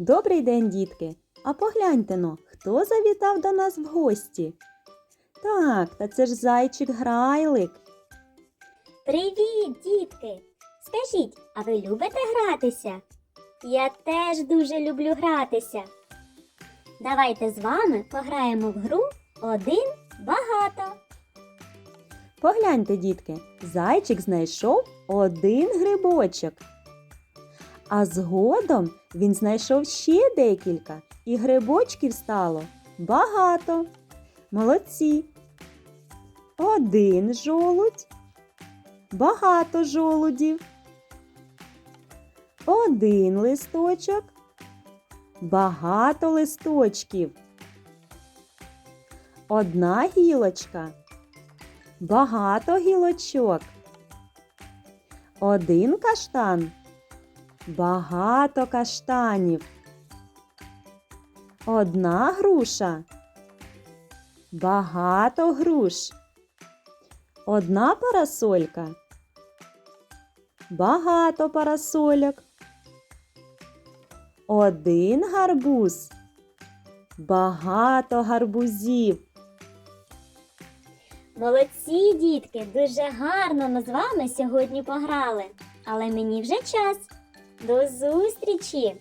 Добрий день, дітки! А погляньте но, хто завітав до нас в гості? Так, та це ж зайчик грайлик. Привіт, дітки! Скажіть, а ви любите гратися? Я теж дуже люблю гратися. Давайте з вами пограємо в гру один багато. Погляньте, дітки, зайчик знайшов один грибочок. А згодом він знайшов ще декілька, і грибочків стало багато. Молодці. Один жолудь, багато жолудів. Один листочок, багато листочків. Одна гілочка. Багато гілочок. Один каштан. Багато каштанів. Одна груша. Багато груш. Одна парасолька. Багато парасольок. Один гарбуз. Багато гарбузів. Молодці, дітки, дуже гарно ми з вами сьогодні пограли. Але мені вже час. До зустрічі!